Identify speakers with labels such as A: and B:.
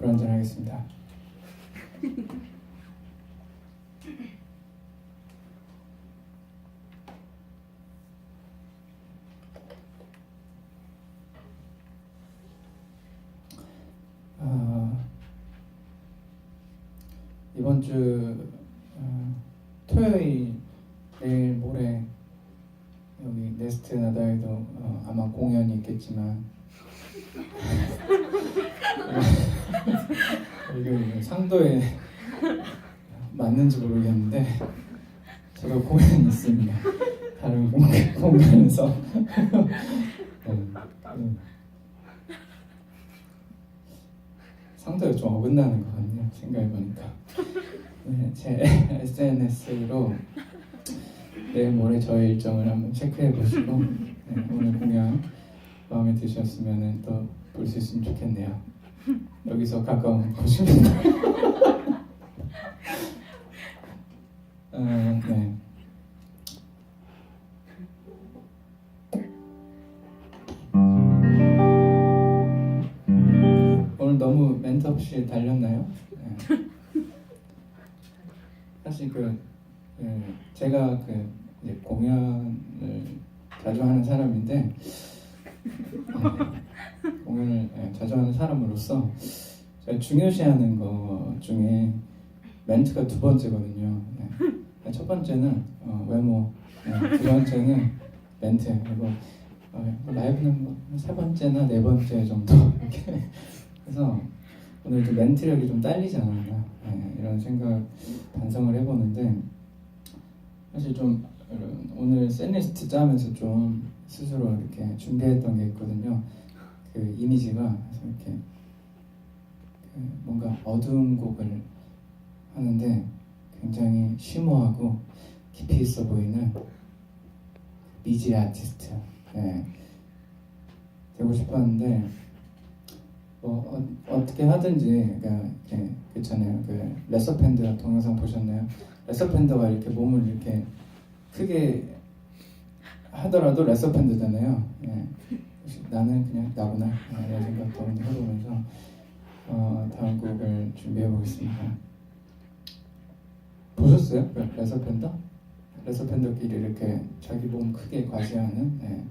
A: 불안전 하겠습니다. 아, 이번 주 어, 토요일 내일 모레 여기 네스트 나다에도 어, 아마 공연이 있겠지만 이게 상도에 맞는지 모르겠는데 저도 공연이 있습니다. 다른 공연, 공연에서 네, 음. 상도에 좀 어긋나는 것 같네요. 생각해보니까 네, 제 SNS로 내일 모레 저의 일정을 한번 체크해 보시고 네, 오늘 공연 마음에 드셨으면 또 볼 수 있으면 좋겠네요. 여기서 가까운 곳입니다. 어, 네. 오늘 너무 멘트 없이 달렸나요? 네. 사실 그 네, 제가 그 공연을 자주 하는 사람인데 네, 네, 하는 사람으로서 제가 중요시하는 거 중에 멘트가 두 번째거든요. 네. 첫 번째는 어, 외모, 네, 두 번째는 멘트 그리고 어, 라이브는 뭐 세 번째나 네 번째 정도 이렇게 그래서 오늘 좀 멘트력이 좀 딸리지 않았나 네, 이런 생각 반성을 해보는데 사실 좀 오늘 샌리스트 짜면서 좀 스스로 이렇게 준비했던 게 있거든요. 그 이미지가 뭔가 어두운 곡을 하는데 굉장히 심오하고 깊이 있어 보이는 미지 아티스트 네. 되고 싶었는데 뭐 어, 떻게 하든지 그러니까 이렇게 그렇잖아요. 그 레서 팬드 동영상 보셨나요? 레서 팬더가 이렇게 몸을 이렇게 크게 하더라도 레서 팬드잖아요. 예. 나는 그냥 나구나 예, 이런 생각도 해보면서 어, 다음 곡을 준비해 보겠습니다. 보셨어요? 그 레서 팬더? 레서 팬더끼리 이렇게 자기 몸 크게 과시하는 예.